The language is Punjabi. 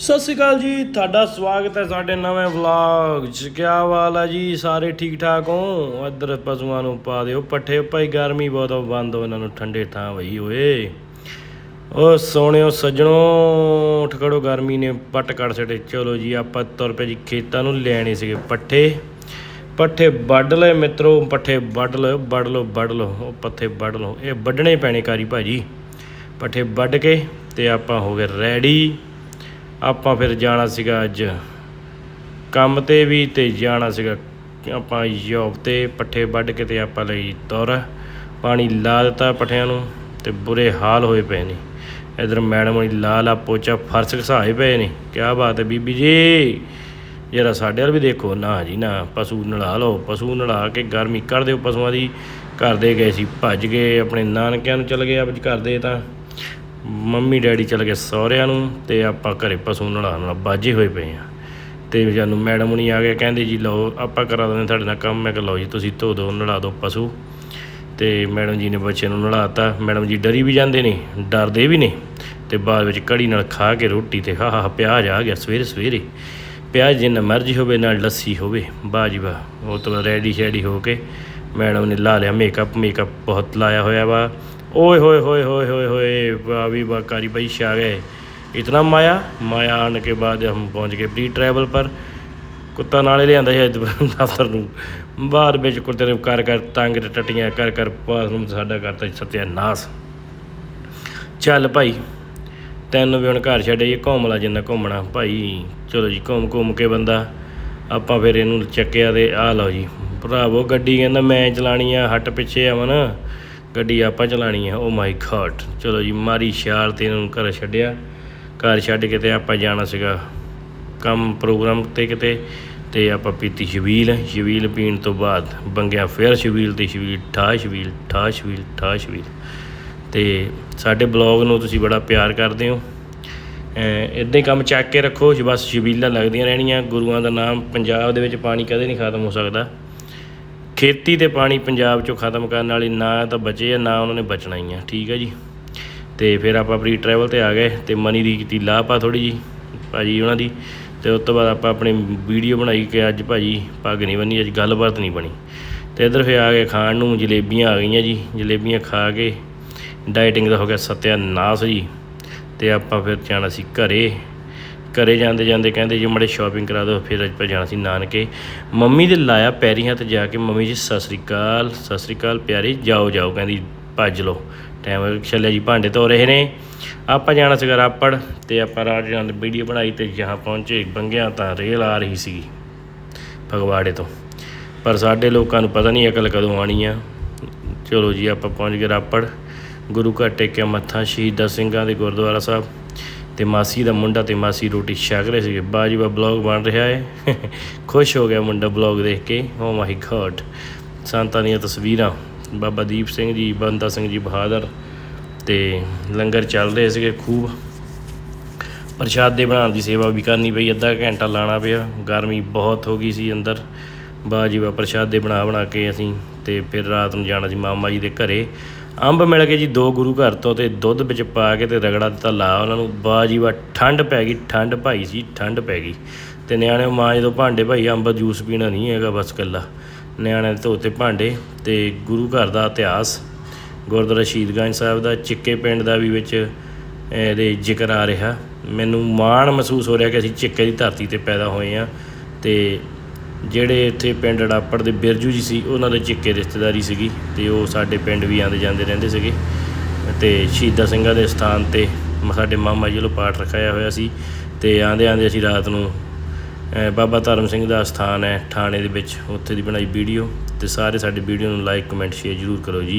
ਸਤਿ ਸ਼੍ਰੀ ਅਕਾਲ ਜੀ ਤੁਹਾਡਾ ਸਵਾਗਤ ਹੈ ਸਾਡੇ ਨਵੇਂ ਵਲੌਗ 'ਚ। ਕੀ ਹਾਲ ਜੀ ਸਾਰੇ ਠੀਕ ਠਾਕ ਹੋ? ਇੱਧਰ ਪਸ਼ੂਆਂ ਨੂੰ ਪਾ ਦਿਓ ਪੱਠੇ ਭਾਈ ਗਰਮੀ ਬਹੁਤ ਆ, ਬੰਦ ਹੋ ਇਹਨਾਂ ਨੂੰ ਠੰਡੇ ਥਾਂ ਵਈ ਓਏ। ਓ ਸੋਹਣਿਓ ਸੱਜਣੋ ਉੱਠ ਖੜੋ ਗਰਮੀ ਨੇ ਪੱਟ ਕੱਢ ਛੱਡੇ। ਚਲੋ ਜੀ ਆਪਾਂ ਤੁਰ ਪਏ ਜੀ ਖੇਤਾਂ ਨੂੰ ਲੈਣੇ ਸੀਗੇ ਪੱਠੇ। ਪੱਠੇ ਵੱਢ ਲਏ ਮਿੱਤਰੋ ਪੱਠੇ ਵੱਢ ਲਓ ਵੱਢ ਲਓ ਵੱਢ ਲਓ। ਉਹ ਪੱਠੇ ਵੱਢ ਲਓ ਇਹ ਵੱਢਣੇ ਪੈਣੇ ਕਾਰੀ ਭਾਜੀ। ਪੱਠੇ ਵੱਢ ਕੇ ਤੇ ਆਪਾਂ ਹੋ ਗਏ ਰੈਡੀ। ਆਪਾਂ ਫਿਰ ਜਾਣਾ ਸੀਗਾ ਅੱਜ। ਕੰਮ ਤੇ ਵੀ ਤੇ ਜਾਣਾ ਸੀਗਾ। ਆਪਾਂ ਜੋਬ ਤੇ ਪੱਠੇ ਵੱਢ ਕੇ ਤੇ ਆਪਾਂ ਲਈ ਤੁਰ ਪਾਣੀ ਲਾ ਦਿੱਤਾ ਪੱਠਿਆਂ ਨੂੰ ਤੇ ਬੁਰੇ ਹਾਲ ਹੋਏ ਪਏ ਨੇ। ਇਧਰ ਮੈਡਮ ਨੇ ਲਾ ਲਾ ਪੋਚਾ ਫਰਸ਼ ਘਸਾਏ ਪਏ ਨੇ। ਕੀ ਬਾਤ ਹੈ ਬੀਬੀ ਜੀ। ਜਰਾ ਸਾਡੇ ਵੱਲ ਵੀ ਦੇਖੋ। ਨਾ ਜੀ, ਨਾ। ਪਸ਼ੂ ਨਲਾ ਲਓ। ਪਸ਼ੂ ਨਲਾ ਕੇ ਗਰਮੀ ਕੱਢ ਦਿਓ। ਪਸ਼ੂਆਂ ਦੀ ਘਰ ਦੇ ਗਏ ਸੀ, ਭੱਜ ਗਏ। ਆਪਣੇ ਨਾਨਕਿਆਂ ਨੂੰ ਚਲੇ ਗਏ। ਅੱਜ ਘਰ ਦੇ ਤਾਂ ਮੰਮੀ ਡੈਡੀ ਚਲੇ ਗਏ ਸਹੁਰਿਆਂ ਨੂੰ ਤੇ ਆਪਾਂ ਘਰੇ ਪਸ਼ੂ ਨਲਾਉਣ ਨਾਲ ਬਾਜੇ ਹੋਏ ਪਏ ਆ ਤੇ ਜਾਨੂੰ ਮੈਡਮ ਹੁਣੀ ਆ ਗਏ, ਕਹਿੰਦੇ ਜੀ ਲਓ ਆਪਾਂ ਕਰਾ ਦਿੰਦੇ ਤੁਹਾਡੇ ਨਾਲ ਕੰਮ। ਮੈਂ ਕਿ ਲਓ ਜੀ, ਤੁਸੀਂ ਧੋ ਦਿਓ ਨਲਾ ਦਿਓ ਪਸ਼ੂ। ਤੇ ਮੈਡਮ ਜੀ ਨੇ ਬੱਚੇ ਨੂੰ ਨਲਾਤਾ ਮੈਡਮ ਜੀ ਡਰੀ ਵੀ ਜਾਂਦੇ ਨੇ, ਡਰਦੇ ਵੀ ਨੇ। ਤੇ ਬਾਅਦ ਵਿੱਚ ਕੜੀ ਨਾਲ ਖਾ ਕੇ ਰੋਟੀ ਤੇ ਹਾ ਹਾ ਪਿਆਜ਼ ਆ ਗਿਆ ਸਵੇਰੇ ਸਵੇਰੇ। ਪਿਆਜ਼ ਜਿੰਨਾ ਮਰਜ਼ੀ ਹੋਵੇ, ਨਾਲ ਲੱਸੀ ਹੋਵੇ ਵਾਹ ਜੀ ਵਾਹ ਉਹ ਤੋਂ ਰੈਡੀ ਸ਼ੈਡੀ ਹੋ ਕੇ ਮੈਡਮ ਨੇ ਲਾ ਲਿਆ। ਮੇਕਅਪ ਮੇਕਅਪ ਬਹੁਤ ਲਾਇਆ ਹੋਇਆ ਵਾ। ओए होए होए होए होए होए अभी बाकारी भाई आ गए इतना माया माया आने के बाद हम पहुंच गए प्री ट्रैवल पर ਕੁੱਤਾ ਨਾਲੇ ਲਿਆਂਦਾ ਸੀ ਅੱਜ ਦਫ਼ਤਰ ਨੂੰ ਬਾਹਰ ਵਿੱਚ ਕੁੱਤੇ ਨੇ ਕਰ ਕਰ ਤੰਗ ਤੇ ਟੱਟੀਆਂ ਕਰ ਕਰ ਬਾਥਰੂਮ ਸਾਡਾ ਕਰਤਾ ਸੀ ਸਤਿਆਨਾਸ਼ ਚੱਲ ਭਾਈ ਤੈਨੂੰ ਵੀ ਹੁਣ ਘਰ ਛੱਡੇ ਘੁੰਮ ਲਾ ਜਿੰਨਾ ਘੁੰਮਣਾ ਭਾਈ ਚਲੋ ਜੀ ਘੁੰਮ ਘੁੰਮ ਕੇ ਬੰਦਾ ਆਪਾਂ ਫਿਰ ਇਹਨੂੰ ਚੱਕਿਆ ਤੇ ਆ ਲਓ ਜੀ ਭਰਾਵੋ ਗੱਡੀ ਕਹਿੰਦਾ ਮੈਂ ਚਲਾਣੀ ਆ ਹੱਟ ਪਿੱਛੇ ਆਵਨ ਗੱਡੀ ਆਪਾਂ ਚਲਾਣੀ ਹੈ ਓ ਮਾਈ ਗॉड ਚਲੋ ਜੀ ਮਾਰੀ ਛਾਲ ਤੇ ਇਹਨਾਂ ਨੂੰ ਘਰ ਛੱਡਿਆ। ਘਰ ਛੱਡ ਕੇ ਤੇ ਆਪਾਂ ਜਾਣਾ ਸੀਗਾ ਕੰਮ ਪ੍ਰੋਗਰਾਮ ਤੇ ਕਿਤੇ, ਤੇ ਆਪਾਂ ਪੀਤੀ ਛਬੀਲ ਛਬੀਲ ਪੀਣ ਤੋਂ ਬਾਅਦ ਬੰਗਿਆ ਫਿਰ ਛਬੀਲ ਤੇ ਛਬੀਲ ਠਾ ਛਬੀਲ ਠਾ ਛਬੀਲ ਠਾ ਛਬੀਲ ਤੇ ਸਾਡੇ ਬਲੌਗ ਨੂੰ ਤੁਸੀਂ ਬੜਾ ਪਿਆਰ ਕਰਦੇ ਹੋ। ਇਦਾਂ ਹੀ ਕੰਮ ਚੱਕ ਕੇ ਰੱਖੋ, ਬਸ ਸ਼ਬੀਲਾਂ ਲੱਗਦੀਆਂ ਰਹਿਣੀਆਂ। ਗੁਰੂਆਂ ਦਾ ਨਾਮ ਪੰਜਾਬ ਦੇ ਵਿੱਚ ਪਾਣੀ ਕਦੇ ਨਹੀਂ ਖਤਮ ਹੋ ਸਕਦਾ। ਖੇਤੀ ਤੇ ਪਾਣੀ ਪੰਜਾਬ ਚੋਂ ਖਤਮ ਕਰਨ ਵਾਲੀ ਨਾ ਤਾਂ ਬਚੇ ਆ, ਨਾ ਉਹਨਾਂ ਨੇ ਬਚਣਾ ਹੀ ਆ। ਠੀਕ ਆ ਜੀ। ਤੇ ਫਿਰ ਆਪਾਂ ਪ੍ਰੀ ਟਰੈਵਲ ਤੇ ਆ ਗਏ ਤੇ ਮਨੀ ਦੀ ਕੀਤੀ ਲਾਪਾ ਥੋੜੀ ਜੀ ਭਾਜੀ ਉਹਨਾਂ ਦੀ। ਤੇ ਉਸ ਤੋਂ ਬਾਅਦ ਆਪਾਂ ਆਪਣੀ ਵੀਡੀਓ ਬਣਾਈ ਕਿ ਅੱਜ ਭਾਜੀ ਪੱਗ ਨਹੀਂ ਬੰਨੀ, ਅੱਜ ਗੱਲਬਾਤ ਨਹੀਂ ਬਣੀ। ਤੇ ਇਧਰ ਫਿਰ ਆ ਗਏ ਖਾਣ ਨੂੰ, ਜਲੇਬੀਆਂ ਆ ਗਈਆਂ ਜੀ। ਜਲੇਬੀਆਂ ਖਾ ਕੇ ਡਾਈਟਿੰਗ ਦਾ ਹੋ ਗਿਆ ਸਤਿਆ ਨਾਸ ਜੀ। ਤੇ ਆਪਾਂ ਫਿਰ ਜਾਣਾ ਸੀ ਘਰੇ। ਘਰੇ ਜਾਂਦੇ ਜਾਂਦੇ ਕਹਿੰਦੇ ਜੀ ਮੜੇ ਸ਼ਾਪਿੰਗ ਕਰਾ ਦਿਓ, ਫਿਰ ਅੱਜ ਆਪਾਂ ਜਾਣਾ ਸੀ ਨਾਨਕੇ ਮੰਮੀ ਦੇ ਲਾਇਆ ਪੈਰੀ ਹੱਥ ਜਾ ਕੇ ਮੰਮੀ ਜੀ, ਸਤਿ ਸ੍ਰੀ ਅਕਾਲ, ਸਤਿ ਸ੍ਰੀ ਅਕਾਲ ਪਿਆਰੀ, ਜਾਓ ਜਾਓ, ਕਹਿੰਦੀ ਭੱਜ ਲਓ। ਟਾਈਮ ਚੱਲਿਆ ਜੀ ਭਾਂਡੇ ਧੋ ਰਹੇ ਨੇ। ਆਪਾਂ ਜਾਣਾ ਸੀਗਾ ਰਾਪੜ ਤੇ ਆਪਾਂ ਰਾਤ ਵੀਡੀਓ ਬਣਾਈ ਤੇ ਜਹਾਂ ਪਹੁੰਚੇ, ਬੰਗਿਆਂ ਤਾਂ ਰੇਲ ਆ ਰਹੀ ਸੀਗੀ ਫਗਵਾੜੇ ਤੋਂ। ਪਰ ਸਾਡੇ ਲੋਕਾਂ ਨੂੰ ਪਤਾ ਨਹੀਂ ਅਕਲ ਕਦੋਂ ਆਣੀ ਆ। ਚਲੋ ਜੀ, ਆਪਾਂ ਪਹੁੰਚ ਗਏ ਰਾਪੜ। ਗੁਰੂ ਘਰ ਟੇਕਿਆ ਮੱਥਾ, ਸ਼ਹੀਦਾਂ ਸਿੰਘਾਂ ਦੇ ਗੁਰਦੁਆਰਾ ਸਾਹਿਬ। ਤੇ ਮਾਸੀ ਦਾ ਮੁੰਡਾ ਤੇ ਮਾਸੀ ਰੋਟੀ ਛਕ ਰਹੇ ਸੀਗੇ। ਬਾਜੀ ਬਾ ਬਲੌਗ ਬਣ ਰਿਹਾ ਹੈ ਖੁਸ਼ ਹੋ ਗਿਆ ਮੁੰਡਾ ਬਲੌਗ ਦੇਖ ਕੇ। ਓ ਮਾਈ ਗॉड ਸੰਤਾਂ ਦੀਆਂ ਤਸਵੀਰਾਂ। ਬਾਬਾ ਦੀਪ ਸਿੰਘ ਜੀ, ਬੰਦਾ ਸਿੰਘ ਜੀ ਬਹਾਦਰ ਤੇ ਲੰਗਰ ਚੱਲ ਰਹੇ ਸੀਗੇ ਖੂਬ। ਪ੍ਰਸ਼ਾਦੇ ਬਣਾਉਣ ਦੀ ਸੇਵਾ ਵੀ ਕਰਨੀ ਪਈ। ਅੱਧਾ ਘੰਟਾ ਲਾਣਾ ਪਿਆ। ਗਰਮੀ ਬਹੁਤ ਹੋ ਗਈ ਸੀ ਅੰਦਰ। ਬਾਜੀ ਬਾ ਪ੍ਰਸ਼ਾਦੇ ਬਣਾ ਬਣਾ ਕੇ ਅਸੀਂ ਤੇ ਫਿਰ ਰਾਤ ਨੂੰ ਜਾਣਾ ਸੀ ਮਾਮਾ ਜੀ ਦੇ ਘਰੇ। ਅੰਬ ਮਿਲ ਗਏ ਜੀ ਦੋ ਗੁਰੂ ਘਰ ਤੋਂ ਤੇ ਦੁੱਧ ਵਿੱਚ ਪਾ ਕੇ ਤੇ ਰਗੜਾ ਦਿੱਤਾ ਲਾ ਉਹਨਾਂ ਨੂੰ। ਬਾਜੀ ਵਾ ਠੰਡ ਪੈ ਗਈ, ਠੰਡ ਭਾਈ ਸੀ ਠੰਡ ਪੈ ਗਈ। ਤੇ ਨਿਆਣੇ ਮਾਂ ਜਦੋਂ ਭਾਂਡੇ ਭਾਈ, ਅੰਬ ਜੂਸ ਪੀਣਾ ਨਹੀਂ ਹੈਗਾ ਬਸ ਕੱਲਾ ਨਿਆਣੇ ਧੋਤੇ ਭਾਂਡੇ ਤੇ ਗੁਰੂ ਘਰ ਦਾ ਇਤਿਹਾਸ, ਗੁਰਦੁਆਰਾ ਸ਼ਹੀਦਗੰਜ ਸਾਹਿਬ ਦਾ, ਚਿੱਕੇ ਪਿੰਡ ਦਾ ਵੀ ਵਿੱਚ ਇਹਦੇ ਜ਼ਿਕਰ ਆ ਰਿਹਾ। ਮੈਨੂੰ ਮਾਣ ਮਹਿਸੂਸ ਹੋ ਰਿਹਾ ਕਿ ਅਸੀਂ ਚਿੱਕੇ ਦੀ ਧਰਤੀ ਤੇ ਪੈਦਾ ਹੋਏ ਆ ਤੇ ਜਿਹੜੇ ਇੱਥੇ ਪਿੰਡ ਡਾਪੜ ਦੇ ਬਿਰਜੂ ਜੀ ਸੀ, ਉਹਨਾਂ ਦੇ ਚਿੱਕੇ ਰਿਸ਼ਤੇਦਾਰੀ ਸੀਗੀ ਤੇ ਉਹ ਸਾਡੇ ਪਿੰਡ ਵੀ ਆਉਂਦੇ ਜਾਂਦੇ ਰਹਿੰਦੇ ਸੀਗੇ। ਤੇ ਸ਼ਹੀਦਾਂ ਸਿੰਘਾਂ ਦੇ ਸਥਾਨ ਤੇ ਮ- ਸਾਡੇ ਮਾਮਾ ਜੀ ਵੱਲੋਂ ਪਾਠ ਰਖਾਇਆ ਹੋਇਆ ਸੀ ਤੇ ਆਂਦੇ ਆਂਦੇ ਅਸੀਂ ਰਾਤ ਨੂੰ ਬਾਬਾ ਧਰਮ ਸਿੰਘ ਦਾ ਸਥਾਨ ਹੈ, ਥਾਣੇ ਦੇ ਵਿੱਚ, ਉੱਥੇ ਦੀ ਬਣਾਈ ਵੀਡੀਓ ਤੇ ਸਾਰੇ ਸਾਡੇ ਵੀਡੀਓ ਨੂੰ ਲਾਈਕ ਕਮੈਂਟ ਸ਼ੇਅਰ ਜ਼ਰੂਰ ਕਰੋ ਜੀ।